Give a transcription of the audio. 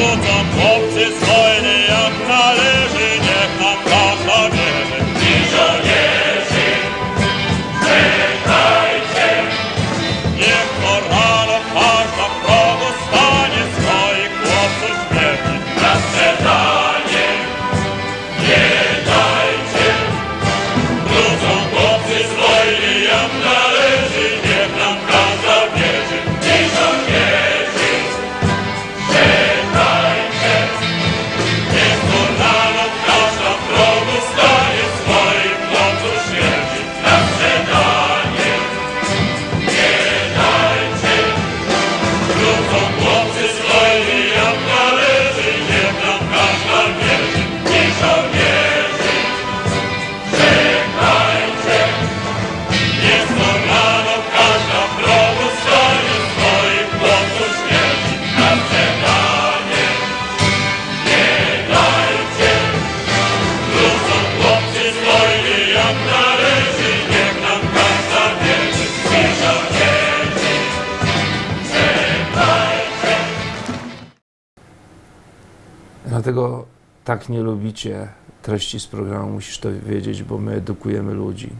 rzucam chłopcy swoje jak należy, niech nam każda wierzy. I żołnierzy, czekajcie! Niech to rano każda Dlatego tak nie lubicie treści z programu, musisz to wiedzieć, bo my edukujemy ludzi.